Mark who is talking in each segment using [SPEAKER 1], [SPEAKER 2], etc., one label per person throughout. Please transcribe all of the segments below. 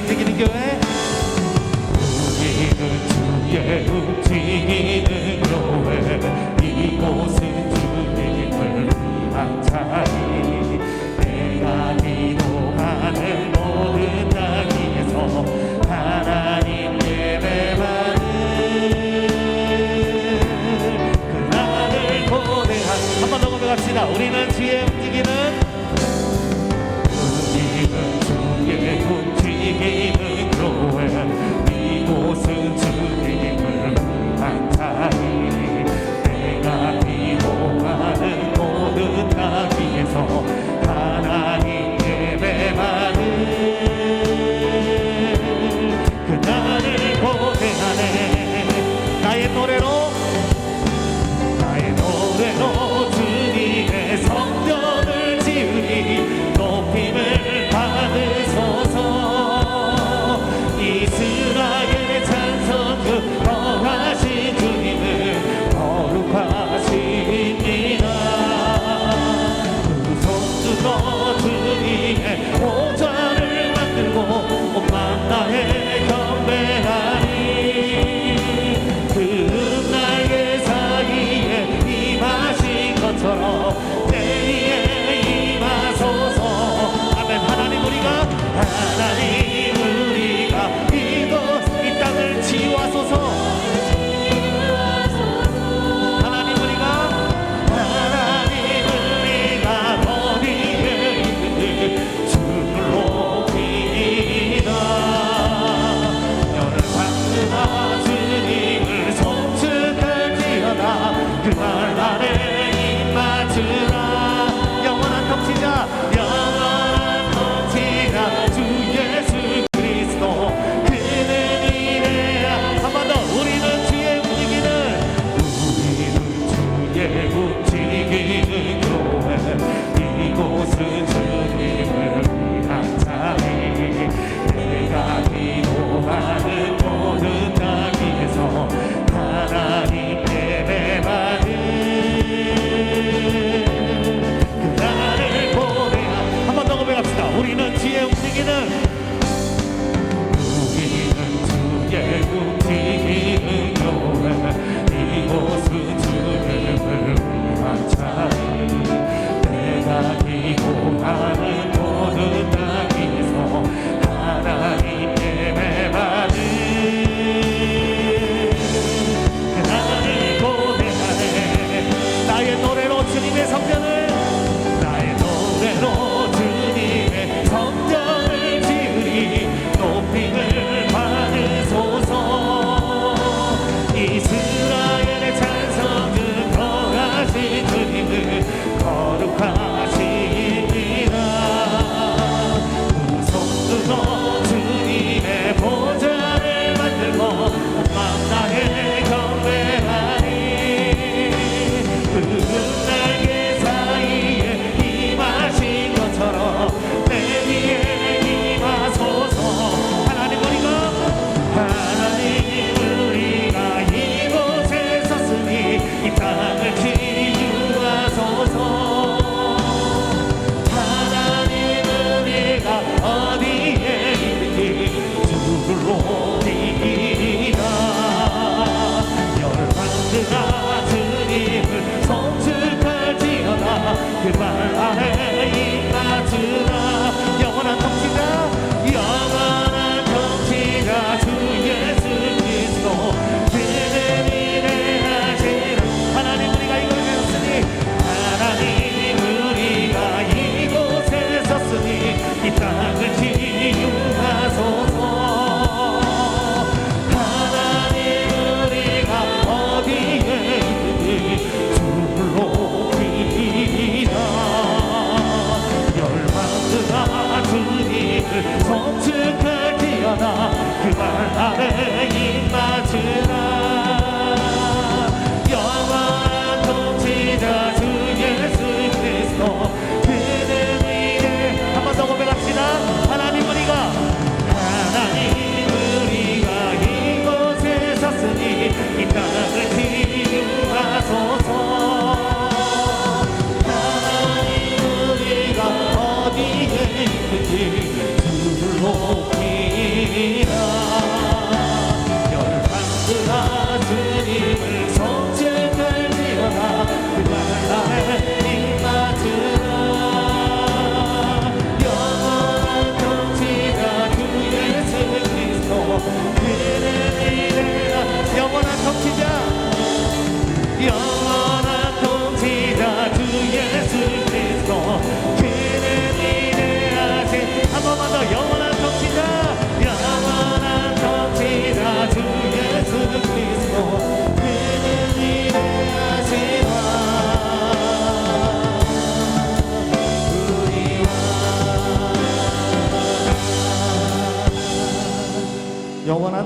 [SPEAKER 1] 움직이는 교회. 우리는 주의 움직이는 교회 이곳은 주님을 위한 자리. 내가 기도하는 모든 땅에서 하나님 예배받은 그날을 고대한. 한번 더 고백합시다. 우리는 주의 움직이는 있는 교회 이곳은 주님을 만나니 내가 비호하는 모든 땅에서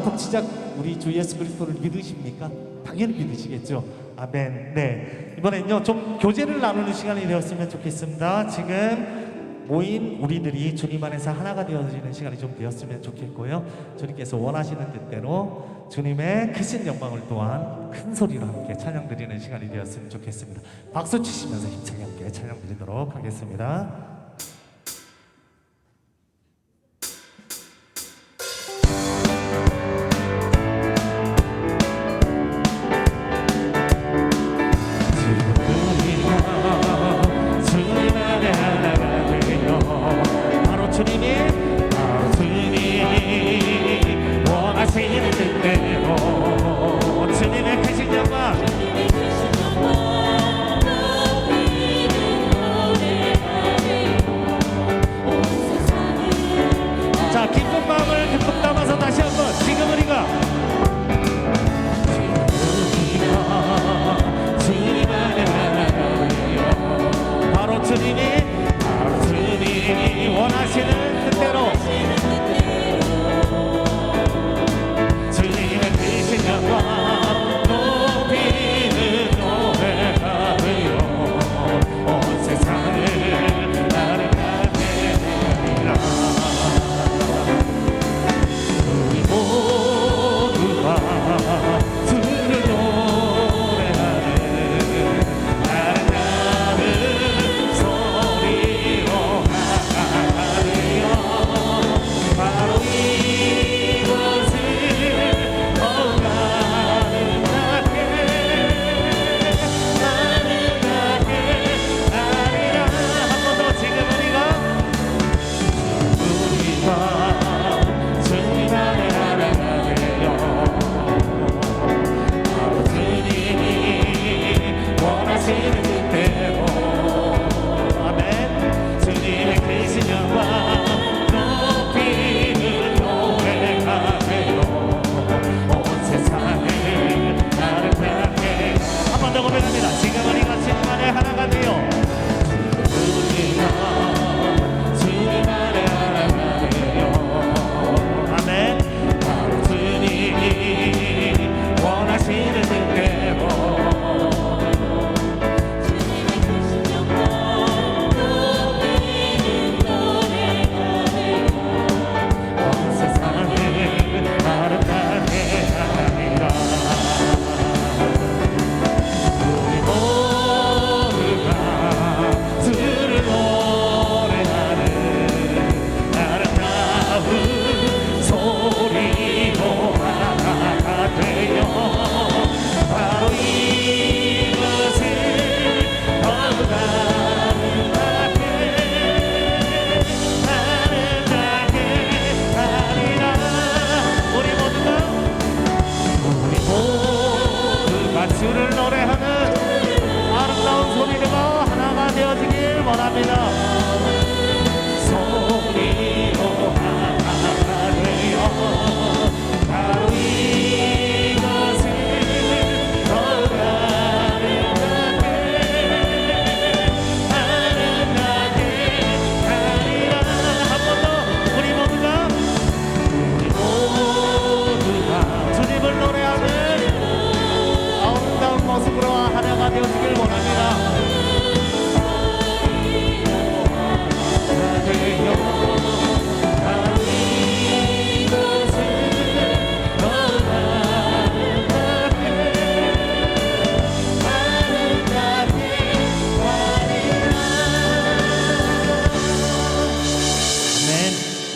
[SPEAKER 1] 삼치작 우리 주 예수 그리스도를 믿으십니까? 당연히 믿으시겠죠. 아멘. 네. 이번엔요 좀 교제를 나누는 시간이 되었으면 좋겠습니다. 지금 모인 우리들이 주님 안에서 하나가 되어지는 시간이 좀 되었으면 좋겠고요. 주님께서 원하시는 뜻대로 주님의 크신 영광을 또한 큰 소리로 함께 찬양 드리는 시간이 되었으면 좋겠습니다. 박수 치시면서 힘차게 함께 찬양 드리도록 하겠습니다.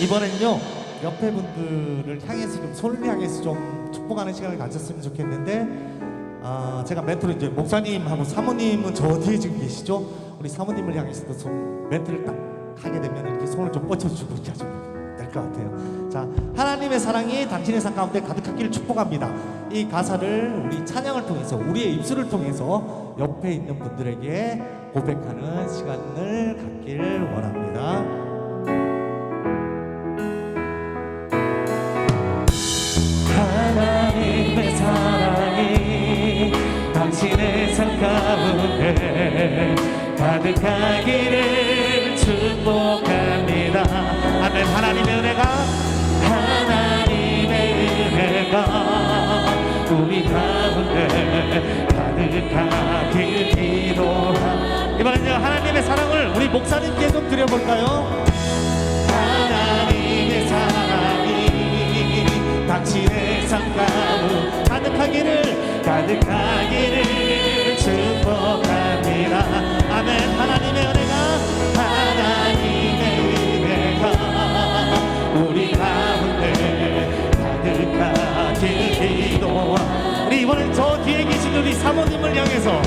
[SPEAKER 1] 이번엔요 옆에 분들을 향해서 좀 손을 향해서 좀 축복하는 시간을 가졌으면 좋겠는데 아 제가 멘트로 이제 목사님하고 사모님은 저 뒤에 지금 계시죠? 우리 사모님을 향해서도 손 멘트를 딱 하게 되면 이렇게 손을 좀 뻗쳐주고 이렇게 하시면 될 것 같아요. 자 하나님의 사랑이 당신의 삶 가운데 가득하기를 축복합니다. 이 가사를 우리 찬양을 통해서 우리의 입술을 통해서 옆에 있는 분들에게 고백하는 시간을 갖길 원합니다. 가운데 가득하기를 축복합니다. 아멘. 하나님의 은혜가 하나님의 은혜가 우리 가운데 가득하길 기도하 이번에는 하나님의 사랑을 우리 목사님께 좀 드려볼까요? 하나님의 사랑이 당신의 삶 가운데 가득하기를 가득하기를 축복합니다. 아멘. 하나님의 은혜가 하나님의 은혜가 우리 가운데 가득하길 기도하 우리 이번엔 저 뒤에 계신 우리 사모님을 향해서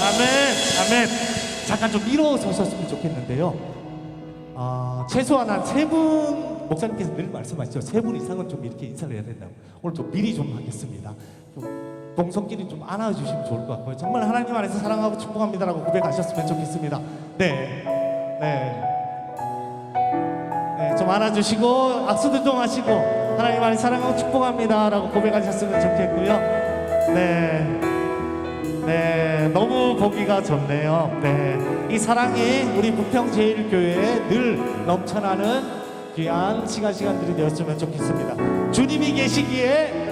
[SPEAKER 1] 아멘 아멘 잠깐 좀 일어서셨으면 좋겠는데요 아, 최소한 한 세 분 목사님께서 늘 말씀하시죠. 세 분 이상은 좀 이렇게 인사를 해야 된다고. 오늘 좀 미리 좀 하겠습니다. 좀 동성끼리 좀 안아주시면 좋을 것 같고요. 정말 하나님 안에서 사랑하고 축복합니다라고 고백하셨으면 좋겠습니다. 네, 네, 네, 좀 안아주시고 악수도 좀 하시고 하나님 안에 사랑하고 축복합니다라고 고백하셨으면 좋겠고요. 네. 네, 너무 보기가 좋네요. 네, 이 사랑이 우리 부평제일교회에 늘 넘쳐나는 귀한 시간 시간들이 되었으면 좋겠습니다. 주님이 계시기에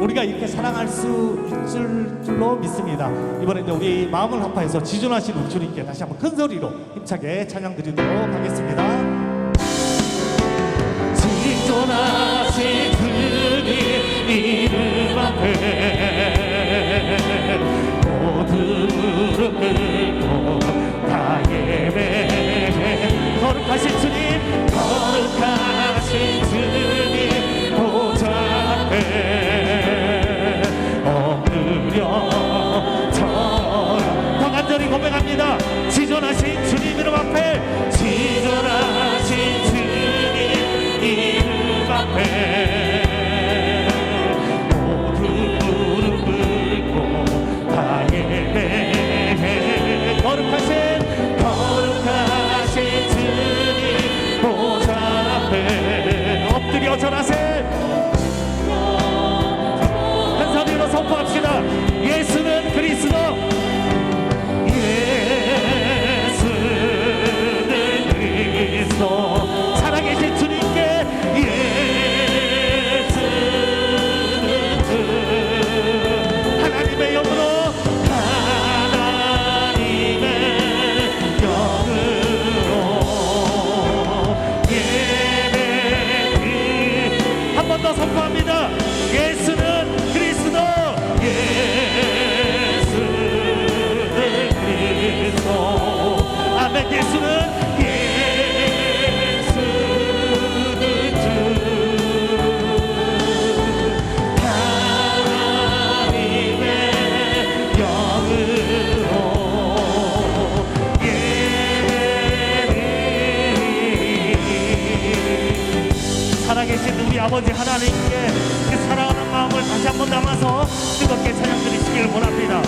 [SPEAKER 1] 우리가 이렇게 사랑할 수 있을 줄로 믿습니다. 이번에는 우리 마음을 합하여서 지존하신 우리 주님께 다시 한번 큰 소리로 힘차게 찬양 드리도록 하겠습니다. 지존하신 주님 이름 앞에 무릎 꿇고 다 예배해 거룩하신 주님 거룩하신 주님 보좌에 엎드려 절더 간절히 고백합니다. 지존하신 주님 이름 앞에 지 하나님께 그 사랑하는 마음을 다시 한번 담아서 뜨겁게 찬양 드리시기를 원합니다.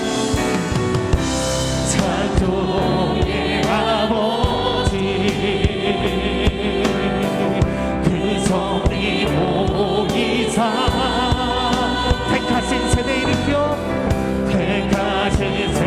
[SPEAKER 1] 그 택하신 세대 일으켜 택하신